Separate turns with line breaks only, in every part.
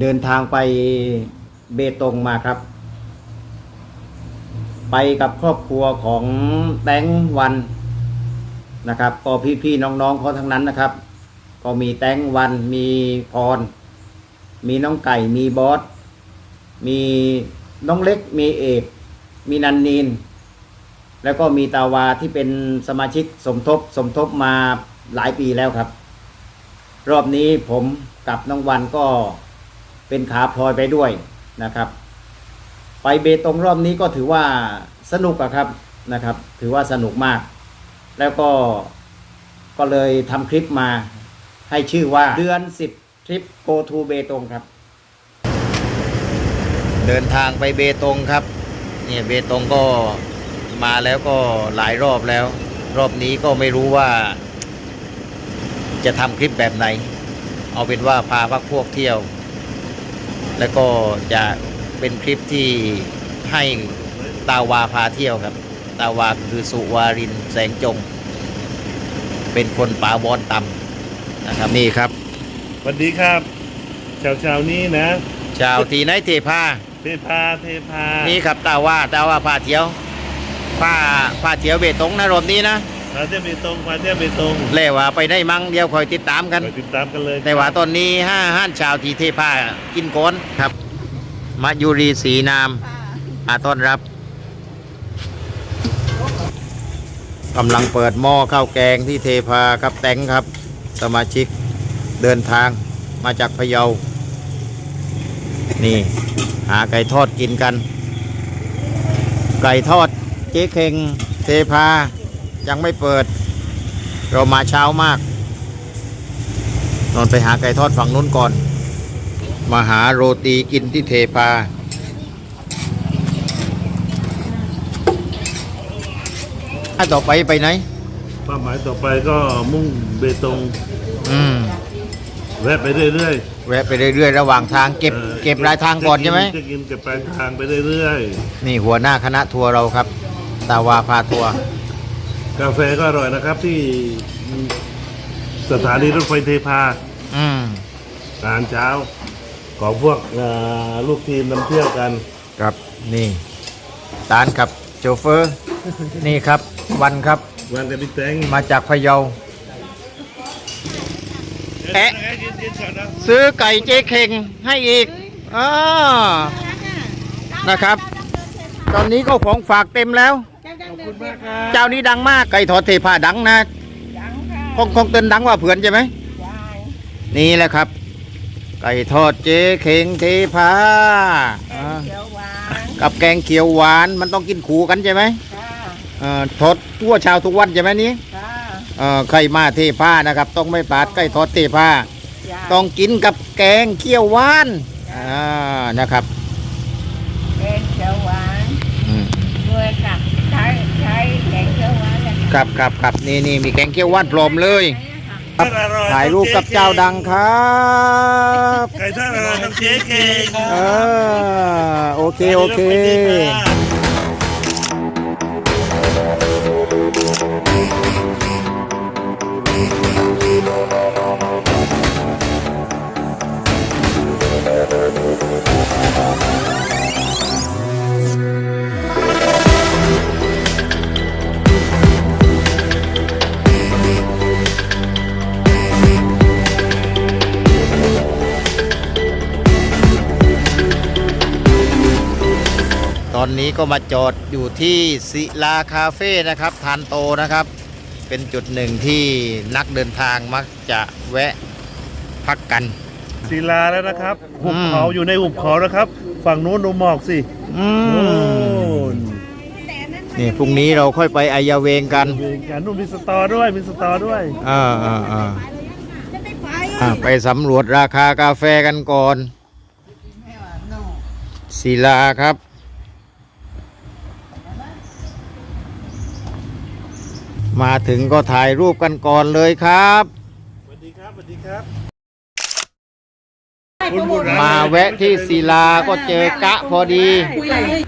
เดินทางไปเบตงมาครับ ไปกับครอบครัวของแตงวันนะครับ ก็พี่ๆน้องๆเขาทั้งนั้นนะครับ ก็มีแตงวันมีพร มีน้องไก่มีบอส มีน้องเล็กมีเอก มีนันนีน แล้วก็มีตาวาที่เป็นสมาชิกสมทบสมทบมาหลายปีแล้วครับ รอบนี้ผมกับน้องวันก็ เป็นขาพลอยไปด้วยนะครับ ไปเบตงรอบนี้ก็ถือว่าสนุกอะครับนะครับ ถือว่าสนุกมาก แล้วก็ก็เลยทำคลิปมาให้ชื่อว่าเดือน 10 ทริป go to เบตงครับ เดินทางไปเบตงครับเนี่ยเบตงก็มาแล้วก็หลายรอบแล้ว รอบนี้ก็ไม่รู้ว่า จะทำคลิปแบบไหน เอาเป็นว่าพาพักพวกเที่ยว แล้วก็จะเป็นคลิปที่ให้ตาวาพาเที่ยวครับ ตาวาคือสุวารินแสงจง เป็นคนป่าบอนต่ำนะครับนี่ครับ
สวัสดีครับชาวชาวๆนี้นะ
ชาวทีไนเทพา
เทพาเทพา
นี่ครับตาว่าตาว่าพาเที่ยวพาพาเที่ยวเบตงนะรอบนี้นะ
มาเที่ยวเบตงมาเที่ยวเบตง
เล่ว่าไปได้มั้งเดี๋ยวคอยติดตามกัน
ไปติดตามกันเลย
แต่ว่าตอนนี้ห้าห้านชาวทีเทพากินก้อนครับ มายุรีศรีนามอาต้อนรับกำลังเปิดหม้อข้าวแกงที่เทพาครับแตงครับ สมาชิกเดินทางมาจากพะเยา นี่ หาไก่ทอดกินกัน ไก่ทอดเจ๊เข่งเทพา ยังไม่เปิด เรามาเช้ามาก นอนไปหาไก่ทอดฝั่งนู้นก่อน มาหาโรตีกินที่เทพาถ้าต่อไปไปไหน
เป้าหมายต่อไปก็มุ่งเบตง
อืม
แวะไปเรื่อย
แวะไปเรื่อยๆ ระหว่างทางเก็บ
ๆอ่อ
เก็บรายทางก่อนใช่ไหม
จะกินเก็บปลายทางไปเรื่อย
นี่หัวหน้าคณะทัวร์เราครับ ตาวาพาทัวร์
ๆ กาแฟก็อร่อยนะครับที่สถานีรถไฟเทพา
อืม
อาหารเช้าของพวกเอ่อลูกทีมนำเที่ยวกัน
ครับนี่ตานครับโชเฟอร์ นี่ครับ วันครับ
วันกับพี่แตง
มาจากพะเยา แอะ ซื้อไก่เจ๊เข่งให้อีกอานะครับ ตอนนี้ก็ของฝากเต็มแล้ว เจ้านี้ดังมากไก่ทอดเทพาดังนะคงคงเต้นดังว่าเผื่อนใช่ไหมนี่แหละครับ ไก่ทอดเจ๊เข่งเทพาอ่า
เขียวหวาน
กับแกงเขียวหวานมันต้องกินขู่กันใช่ไหม
ค่ะ
เอ่อทอดทั่วชาวทุกวันใช่ไหมนี้
ค่ะ
เอ่อใครมาเทพานะครับ ต้องไม่ปาดไก่ทอดเทพา
จ้า
ต้องกินกับแกงเขียวหวานอ่านะครับ
แกงเขียวหวาน
อืม
ด้วยค่ะใช้ใช้แกงเขียวหวานเลย
ครับครับครับนี่นี่มีแกงเขียวหวานพร้อมเลย
ครับ
ถ่ายรูปกับเจ้าดังครับ
ไก่ทอดอร่อยกับเจ๊เก่ง
เออโอเคโอเค อนนี้ก็มาจอดอยู่ที่ศิลาคาเฟ่นะครับทานโตนะครับ เป็นจุดหนึ่งที่นักเดินทางมักจะแวะพักกัน
ศิลาแล้วนะครับหุบ
อืม
เขาอยู่ในหุบเขานะครับ ฝั่งนู้นดูหมอกสิ
อื
โน่
ม
น
นี่พรุ่งนี้เราค่อยไปอายาเวงกัน
มีการนู่นมีสตอด้วยมีสตอด้วย
อ่าอ่าอ่าอ่าไปสำรวจราคากาแฟกันก่อนศิลาครับ มาถึงก็ถ่ายรูปกันก่อนเลยครับ
สวัสดีครับสวัสดีครับ
มาแวะที่ศิลาก็เจอกะพอดี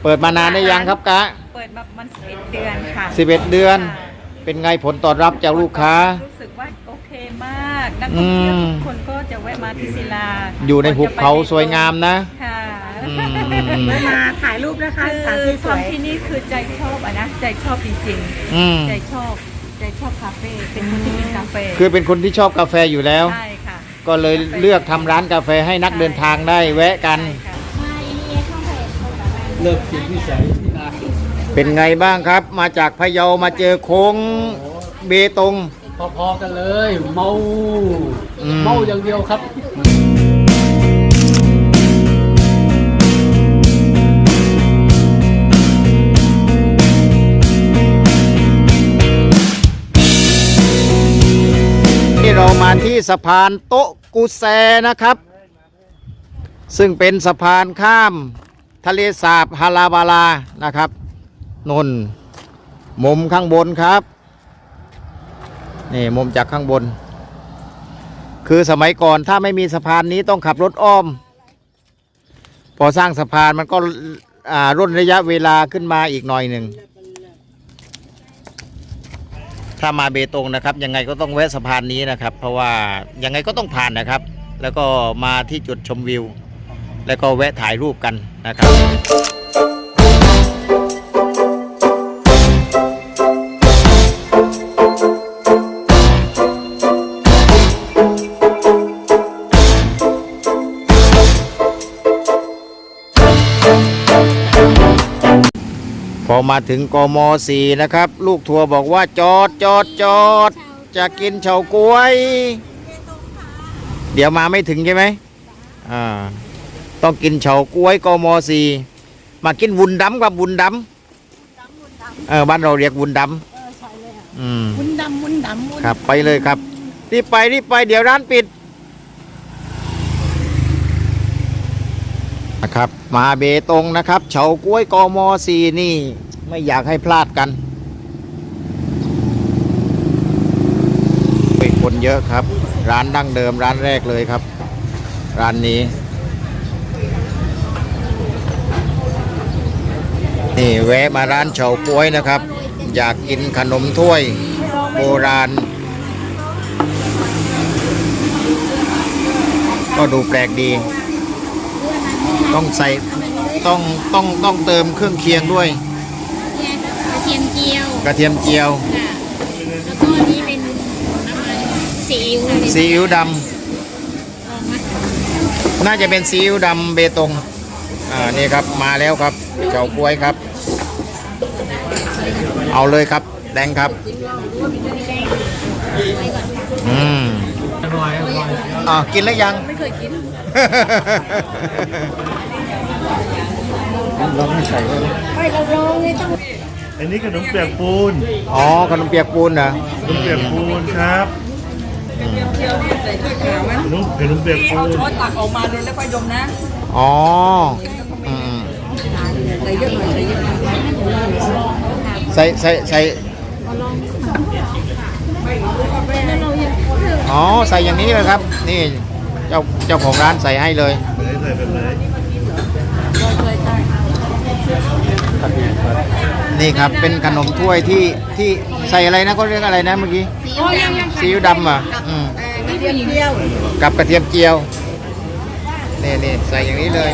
เปิดมานานได้ยังครับกะ
เปิดมามันสิบเอ็ดเดือนค่ะ
11 เดือน เป็นไงผลตอบรับจากลูกค้า
รู้สึกว่าโอเค
มากนักท่องเที่ยว
อืม
ทุกคนก็จะแวะมาที่ศิลา
อยู่ในภูเขาสวยงามนะ
ค่ะ
อืมอืมอืม
มาถ่ายรูปนะคะ
คือ
สถานที่สวย
ทำที่นี่คือใจชอบอะนะใจชอบจริง
อืม
ๆ ใจชอบ ใจชอบคาเฟ่เป็นคนที่กินกาแฟ
คือเป็นคนที่ชอบกาแฟอยู่แล้ว
ใช่ค่ะ
ก็เลยเลือกทำร้านกาแฟให้นักเดินทางได้แวะกัน
ใช่ค่ะ
เลิกจิตวิสัยที่นา
เป็นไงบ้างครับ มาจากพะเยามาเจอโค้งเบตง
พอๆกันเลย เมา
อืม
เมาอย่างเดียวครับ
เรามาที่สะพานโต๊ะกุแซนะครับ ซึ่งเป็นสะพานข้ามทะเลสาบฮาราบาลานะครับนนมุมข้างบนครับนี่มุมจากข้างบน คือสมัยก่อนถ้าไม่มีสะพานนี้ต้องขับรถอ้อม พอสร้างสะพานมันก็ร่นระยะเวลาขึ้นมาอีกหน่อยหนึ่ง ถ้ามาเบตงนะครับ ยังไงก็ต้องแวะสะพานนี้นะครับ เพราะว่ายังไงก็ต้องผ่านนะครับ แล้วก็มาที่จุดชมวิว แล้วก็แวะถ่ายรูปกันนะครับ มาถึงกมสี่นะครับ ลูกทัวร์บอกว่าจอดจอดจอด จะกินเฉาก๊วย เดี๋ยวมาไม่ถึงใช่ไหมอ่าต้องกินเฉาก๊วยกมสี่มากินวุนดำกับวุนดำเออบ้านเราเรียกวุนดำอืม
มุนดำมุนดำมุน
ครับไปเลยครับรีบไปรีบไปเดี๋ยวร้านปิดนะครับมาเบตงนะครับเฉาก้วยกมสีนี่ ไม่อยากให้พลาดกันเป็นคนเยอะครับ ร้านดั้งเดิมร้านแรกเลยครับ ร้านนี้ นี่แวะมาร้านเฉาก้วยนะครับ อยากกินขนมถ้วยโบราณ ก็ดูแปลกดี ต้องใส่ต้องต้องต้องเติมเครื่องเคียงด้วย
กระเทียมเจียว
กระเทียมเจียว
ค่ะแล้วก็อันนี้เป็นน้ำมันซีอิ๊วอะไร
ซีอิ๊วด
ลองไหมำ
น่าจะเป็นซีอิ๊วดำเบตง อ่า นี่ครับ มาแล้วครับเฉาก้วยครับ เอาเลยครับ แดงครับ อืม
อร่อยอร่อย
อ่ากินแล้วยัง
ไม่เคยกิน
ลองให้ใส่ไว้
ไปเราลองเลยต้อง
อันนี้ขนมเปียกปูน
อ๋อขนมเปียกปูนเหรอ
ขนมเปียกปูนครับขนมขนมเปียกปูน
ตักออกมาเลยแล้วก็ดมนะ
อ๋ออืม
ใส่เยอะหน่อยใส่เยอะหน่อย
ใส่ใส่ใส่อ๋อใส่อย่างนี้เลยครับ นี่เจ้าเจ้าของร้านใส่ให้เลย
ไหนใส่แบบไหน
นี่ครับเป็นขนมถ้วยที่ที่ใส่อะไรนะก็เรียกอะไรนะเมื่อกี้ซีอิ๊วดำอะอืม
กระเทียมเจียว
กับกระเทียมเจียวนี่นี่ใส่อย่างนี้เลย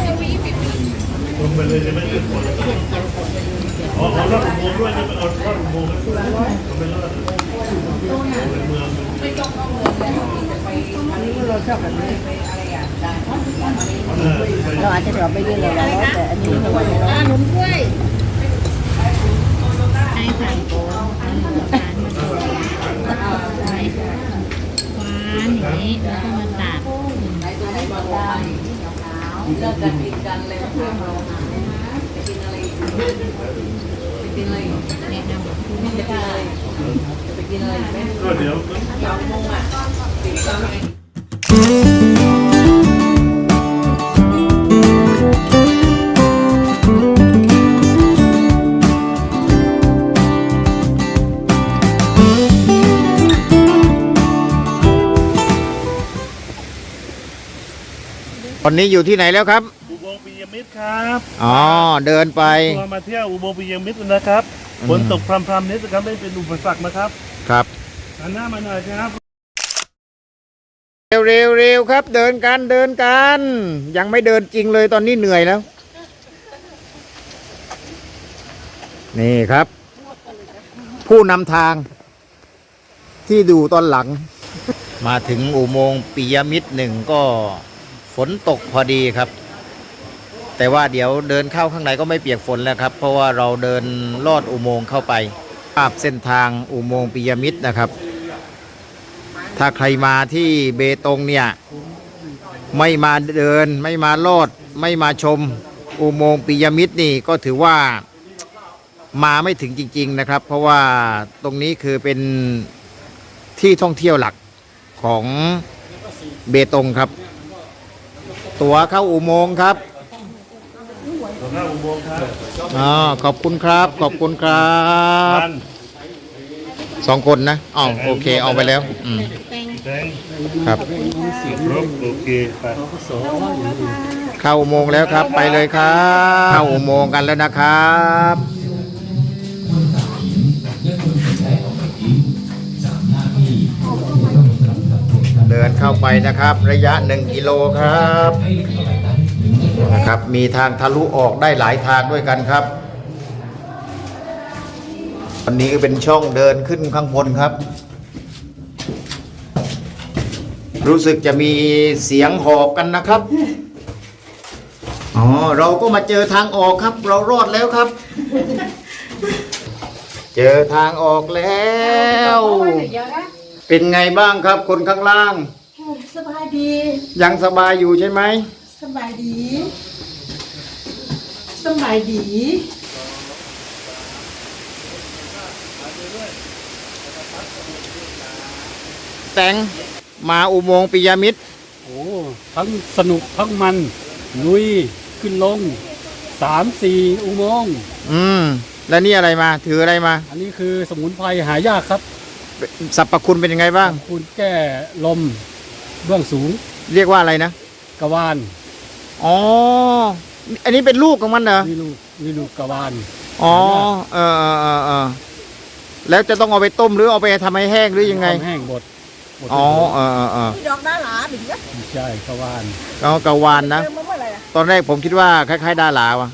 ลงไปเลยใช่ไหมอ๋อเอารอดอุโมงค์ด้วยใช่ไหมเอารอดอุโมงค์ด้วยเอาไปรอดในเมือง
เราชอบแบบนี้
เออไป
เราอาจจะแบบไม่ยืนเลยแล้วแต่อันนี้เราไม่ร้อน
ขนมกล้วยใช่ค่ะโอ้หวานอย่างนี้แล้วก็มาตัดแนะนำคุณแม่ได้
ก็เดี๋ยว
ตอนนี้อยู่ที่ไหนแล้วครับ
อุโมงค์ปิยมิตรครับ
อ๋อเดินไป
ทัวร์มาเที่ยวอุโมงค์ปิยมิตรนะครับ
อืม
ฝนตกพรำๆนิดนะครับไม่เป็นอุปสรรคนะครับ
ครับ
หันหน้ามาหน่อยครับ
เร็วเร็วเร็วครับ เดินกันเดินกัน ยังไม่เดินจริงเลยตอนนี้เหนื่อยแล้ว นี่ครับ ผู้นำทาง ที่ดูตอนหลัง มาถึงอุโมงค์ปิยมิตรหนึ่งก็ ฝนตกพอดีครับ แต่ว่าเดี๋ยวเดินเข้าข้างในก็ไม่เปียกฝนแล้วครับ เพราะว่าเราเดินลอดอุโมงค์เข้าไปภาพเส้นทางอุโมงค์ปิยมิตรนะครับ ถ้าใครมาที่เบตงเนี่ย ไม่มาเดินไม่มาลอดไม่มาชมอุโมงค์ปิยมิตรนี่ก็ถือว่ามาไม่ถึงจริง ๆนะครับ เพราะว่าตรงนี้คือเป็นที่ท่องเที่ยวหลักของเบตงครับ ตั๋วเข้าอุโมงค์ครับ
ตรงหน้าอุโมงค์ครับ
อ๋อขอบคุณครับ ขอบคุณครับ
พัน
สองคนนะอ๋อโอเคเอาไปแล้วอืม
แดง
ครับ
ครบโอเคไป
เข้าอุโมงค์แล้วครับ ไปเลยครับเข้าอุโมงค์กันแล้วนะครับเดิน เข้าไปนะครับ ระยะ 1 กิโลครับนะครับ มีทางทะลุออกได้หลายทางด้วยกันครับอันนี้เป็นช่องเดินขึ้นข้างบนครับ รู้สึกจะมีเสียงหอบกันนะครับอ๋อเราก็มาเจอทางออกครับ เรารอดแล้วครับ เจอทางออกแล้ว เป็นไงบ้างครับ คนข้างล่าง
สบายดี
ยังสบายอยู่ใช่ไหม
สบายดี สบายดี
แตงมาอุโมงค์ปิยมิตร
โอ้ทั้งสนุกทั้งมันลุยขึ้นลงสามสี่อุโมงค์
อืม แล้วนี่อะไรมา ถืออะไรมา
อันนี้คือสมุนไพรหายากครับ
สรรพคุณเป็นยังไงบ้าง
คุณแก้ลมเบื้องสูง
เรียกว่าอะไรนะ
กระวาน
อ๋ออันนี้เป็นลูกของมันเหรอ
มีลูกมีลูกกระวาน
อ๋อเออเออเออเออแล้วจะต้องเอาไปต้มหรือเอาไปทำให้แห้งหรือยังไง
ทำแห้งบดบด
อ๋อเออเออเออ
ดอกดาหลาบิดนะ
ไม่ใช่กระวาน
ก็กะวานนะ
เติมมาเมื่อไหร่อะ
ตอนแรกผมคิดว่าคล้ายๆดาหลาวะ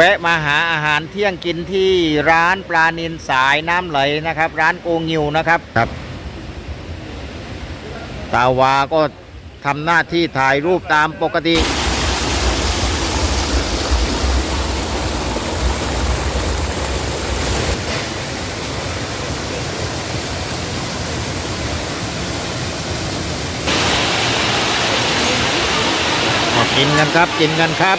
แวะมาหาอาหารเที่ยงกินที่ร้านปลานินสายน้ำไหลนะครับ ร้านโกงิวนะครับครับตาวาก็ทำหน้าที่ถ่ายรูปตามปกติ กินกันครับ กินกันครับ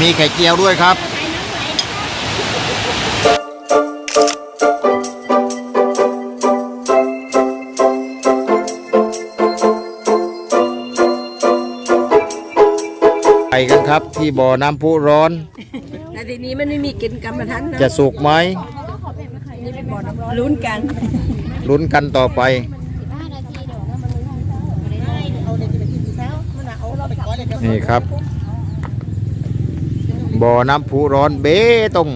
มีไข่เจียวด้วยครับ ไปกันครับที่บ่อน้ำพุร้อน
แต่ทีนี้มันไม่มีกินกรรมฐานนะ
จะสุกไหม
ลุ้นกัน
ลุ้นกันต่อไป นี่ครับ บ่อน้ำพุร้อนเบตง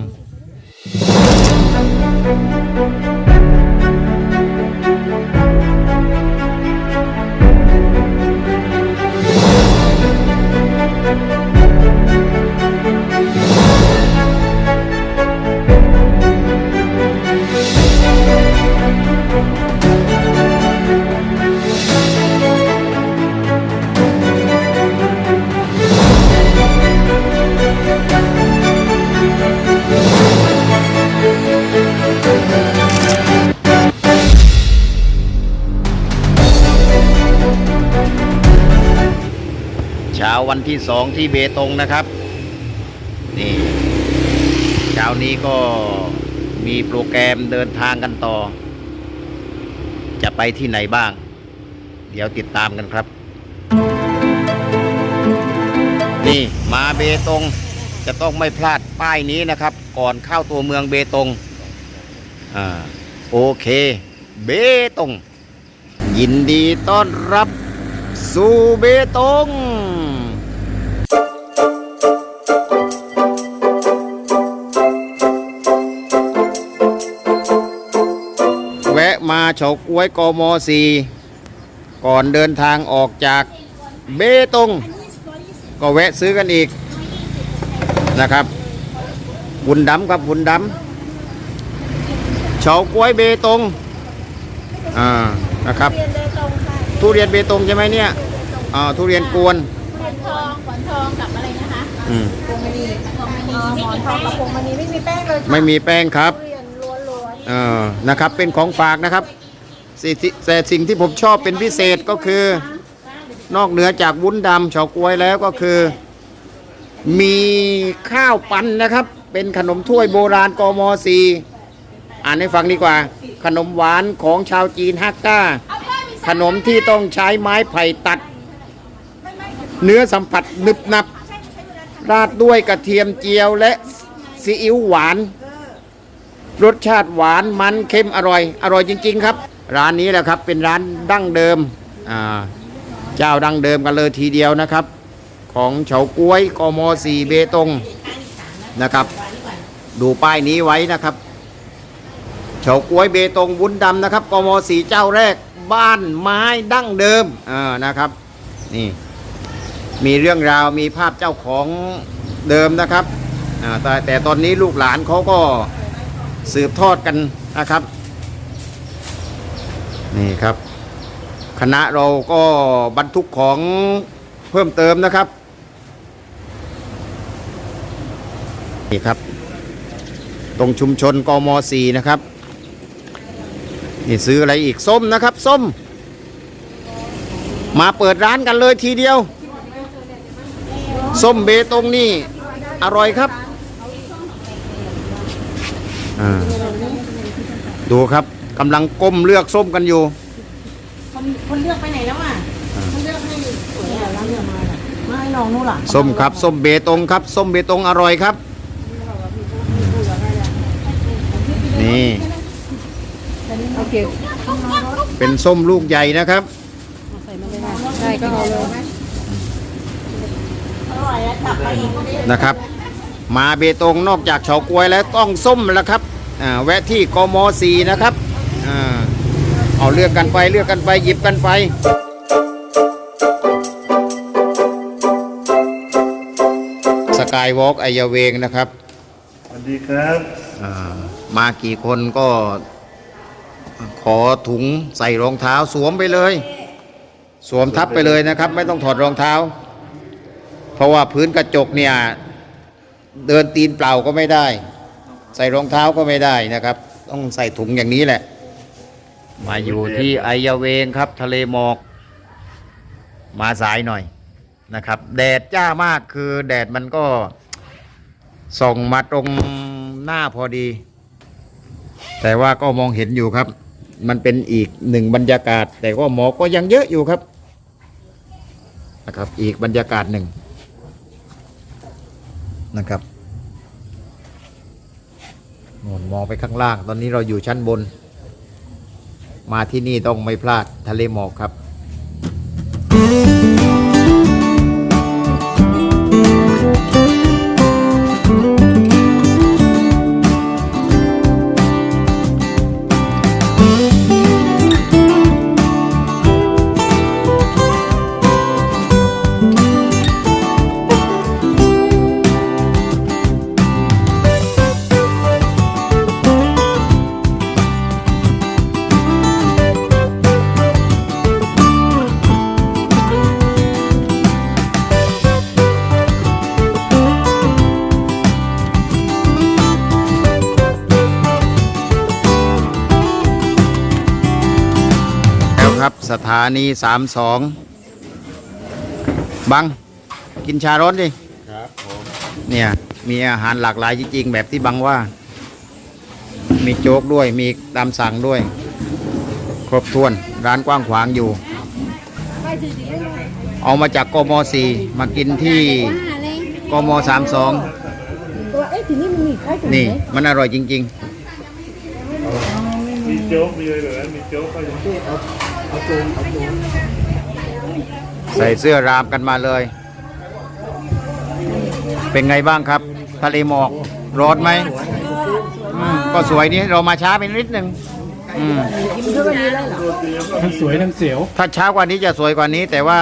วันที่สองที่เบตงนะครับ นี่เช้านี้ก็มีโปรแกรมเดินทางกันต่อ จะไปที่ไหนบ้าง เดี๋ยวติดตามกันครับ นี่มาเบตงจะต้องไม่พลาดป้ายนี้นะครับ ก่อนเข้าตัวเมืองเบตงอ่าโอเค เบตง ยินดีต้อนรับสู่เบตง มาเฉาก้วยกมสีก่อนเดินทางออกจากเบตงก็แวะซื้อกันอีกนะครับบุญดำครับบุญดำเฉาก้วยเบตงอ่านะครับทุเรียนเบตงใช่ไหมเนี่ยอ่าทุเรียนกวน
หมอนทองหมอนทองกับอะไรนะคะ
อืม
พวงมณีพวงมณี
หมอนทองกับพวงมณีไม่มีแป้งเลย
ไม่มีแป้งครับ
เรียนล้วน
เออนะครับเป็นของฝากนะครับสิแต่สิ่งที่ผมชอบเป็นพิเศษก็คือ นอกเหนือจากวุ้นดำเฉาก๊วยแล้วก็คือ มีข้าวปั้นนะครับ เป็นขนมถ้วยโบราณกมสีอ่านให้ฟังดีกว่า ขนมหวานของชาวจีนฮักก้า ขนมที่ต้องใช้ไม้ไผ่ตัด เนื้อสัมผัสนึบหนับ ราดด้วยกระเทียมเจียวและซีอิ๊วหวาน รสชาติหวานมันเค็มอร่อย อร่อยจริง ๆ ครับ ร้านนี้แหละครับเป็นร้านดั้งเดิมอ่าเจ้าดั้งเดิมกันเลยทีเดียวนะครับ ของเฉาก้วยกมสีเบตงนะครับ ดูป้ายนี้ไว้นะครับเฉาก้วยเบตงวุ้นดำนะครับกมสีเจ้าแรกบ้านไม้ดั้งเดิมอ่านะครับนี่มีเรื่องราวมีภาพเจ้าของเดิมนะครับแต่แต่ตอนนี้ลูกหลานเขาก็ สืบทอดกันนะครับ นี่ครับ คณะเราก็บรรทุกของเพิ่มเติมนะครับ นี่ครับ ตรงชุมชนกมสีนะครับ นี่ซื้ออะไรอีกส้มนะครับ ส้ม มาเปิดร้านกันเลยทีเดียว ส้มเบตงนี่ อร่อยครับ ดูครับกำลังก้มเลือกส้มกันอยู่
คนคนเลือกไปไหนแล้วอะคนเลือกให้สวยอะแล้วเนี่ยมาอะมาให้น้องนู่นล่ะ
ส้มครับส้มเบตงครับส้มเบตงอร่อยครับ นี่
โอเค
เป็นส้มลูกใหญ่นะครับ
ใช่ก็เอาเลย
นะครับ มาเบตงนอกจากเฉาก๊วยแล้วต้องส้มแล้วครับอ่า แวะที่กมสีนะครับอ่าเอาเลือกกันไปเลือกกันไปหยิบกันไปสกายวอล์กไอยาเวงนะครับ
สวัสดีครับ
อ่ามากี่คนก็ขอถุงใส่รองเท้าสวมไปเลย สวมทับไปเลยนะครับ ไม่ต้องถอดรองเท้า เพราะว่าพื้นกระจกเนี่ย เดินตีนเปล่าก็ไม่ได้ ใส่รองเท้าก็ไม่ได้นะครับ ต้องใส่ถุงอย่างนี้แหละ มาอยู่ที่ไอยาเวงครับ ทะเลหมอก มาสายหน่อยนะครับ แดดจ้ามากคือแดดมันก็ส่องมาตรงหน้าพอดี แต่ว่าก็มองเห็นอยู่ครับ มันเป็นอีกหนึ่งบรรยากาศ แต่ก็หมอกก็ยังเยอะอยู่ครับนะครับ อีกบรรยากาศหนึ่งนะครับ มองไปข้างล่าง ตอนนี้เราอยู่ชั้นบน มาที่นี่ต้องไม่พลาดทะเลหมอกครับ สถานีสามสองบัง กินชาร้อนดิ
ครับผม
เนี่ย มีอาหารหลากหลายจริงๆ แบบที่บังว่า มีโจ๊กด้วยมีตามสั่งด้วย ครบถ้วนร้านกว้างขวางอยู่ เอามาจากกมสี่มากินที่กมสามสอง
ตัวเอ๊ะทีนี้มันมีใครถึง
นี่มันอร่อยจริง
มีโจ๊กมีอะไรแบบนั้นมีโจ๊กก็ยัง เอาเอาตูนเอาตูน
ใส่เสื้อรามกันมาเลย เป็นไงบ้างครับ ทะเลหมอกร้อนไหมอืมก็สวยนี่เรามาช้าไปนิดนึงอืม
ทั้งสวยทั้งเสียว
ถ้าช้ากว่านี้จะสวยกว่านี้ แต่ว่า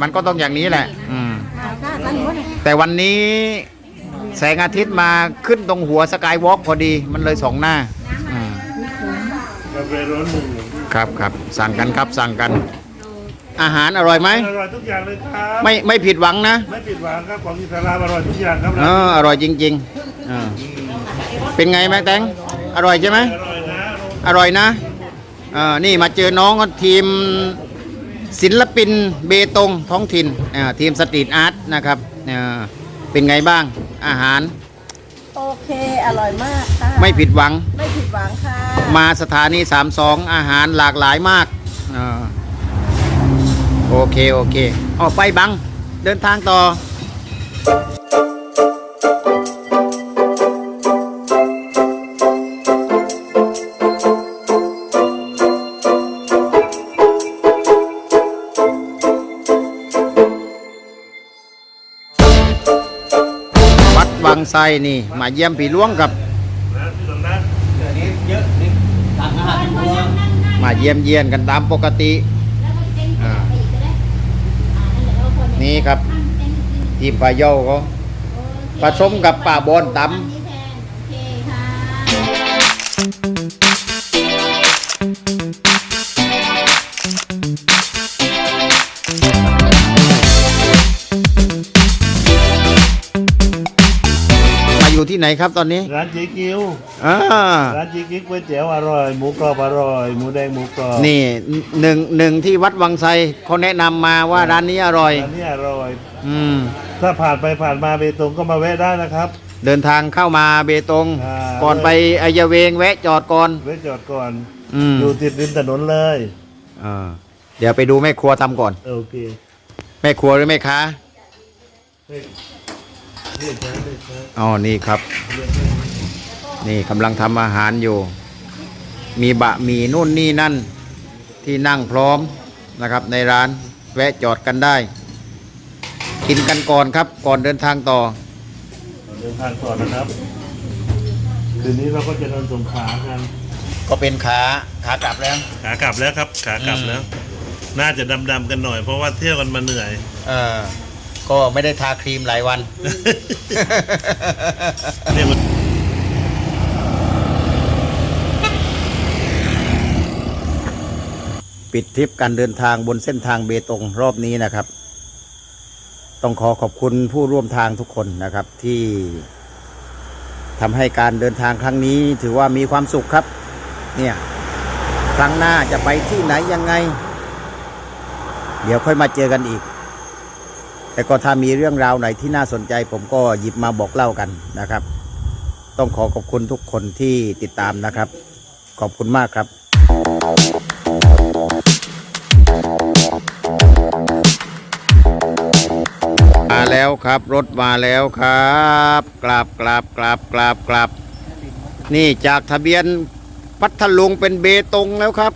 มันก็ต้องอย่างนี้แหละ อืมแต่วันนี้แสงอาทิตย์มาขึ้นตรงหัวสกายวอล์กพอดี มันเลยสองหน้าอืม
กาแฟร้อนหนึ่ง
ครับครับสั่งกันครับสั่งกัน อาหารอร่อยไหม
อร่อยทุกอย่างเลยครับ
ไม่ไม่ผิดหวังนะ
ไม่ผิดหวังครับของอิสลามอร่อยทุกอย่างครับ
เอออร่อยจริงๆเออเป็นไงแม่แตงอร่อยใช่ไหม
อร่อยนะ
อร่อยนะเออนี่มาเจอน้องทีมศิลปินเบตงท้องถิ่นเออทีมสตรีทอาร์ตนะครับเออเป็นไงบ้างอาหาร
โอเค อร่อยมากค่ะ
ไม่ผิดหวัง
ไม่ผิดหวังค่ะ
มาสถานี 32 อาหารหลากหลายมากเออโอเค โอเค ออกไปบัง เดินทางต่อวัดวังไซนี่ มาเยี่ยมผีหล้วงกับ
นะพี่สมนะ
มาเยี่ยมเยียนกันตามปกติอ่านี่ครับ ทีมพาเยาเขาผสมกับป่าบอนตำ ไหนครับตอนนี้
ร้านเจ๊กิ้ว
อ่า
ร้านเจ๊กิ้วก๋วยเตี๋ยวอร่อยหมูกรอบอร่อยหมูแดงหมูกรอบ
นี่หนึ่งหนึ่งที่วัดวังไซเขาแนะนำมาว่าร้านนี้อร่อย
ร้านนี้อร่อย
อืม
ถ้าผ่านไปผ่านมาเบตงก็มาแวะได้นะครับ
เดินทางเข้ามาเบตง
อ่า
ก่อนไปอายเวงแวะจอดก่อน
แวะจอดก่อน
อืม
อยู่ติดริมถนนเลย
เออเดี๋ยวไปดูแม่ครัวทำก่อน
โอเค
แม่ครัวหรือแม่ค้า อ๋อ นี่ครับ นี่กำลังทำอาหารอยู่ มีบะหมี่นู่นนี่นั่น ที่นั่งพร้อมนะครับในร้านแวะจอดกันได้ กินกันก่อนครับ ก่อนเดินทางต่อ
เราเดินทางต่อนะครับ คืนนี้เราก็จะนอนสงขลากัน
ก็เป็นขาขากลับแล้ว
ขากลับแล้วครับ ขากลับแล้ว น่าจะดำๆกันหน่อยเพราะว่าเที่ยวกันมาเหนื่อย
เออ ก็ไม่ได้ทาครีมหลายวัน
เนี่ยมัน
ปิดทริปการเดินทางบนเส้นทางเบตงรอบนี้นะครับ ต้องขอขอบคุณผู้ร่วมทางทุกคนนะครับที่ทำให้การเดินทางครั้งนี้ถือว่ามีความสุขครับ เนี่ยครั้งหน้าจะไปที่ไหนยังไง เดี๋ยวค่อยมาเจอกันอีก แต่ก็ถ้ามีเรื่องราวไหนที่น่าสนใจผมก็หยิบมาบอกเล่ากันนะครับ ต้องขอขอบคุณทุกคนที่ติดตามนะครับ ขอบคุณมากครับ มาแล้วครับ รถมาแล้วครับกราบกราบกราบกราบกราบนี่จากทะเบียนพัทลุงเป็นเบตงแล้วครับ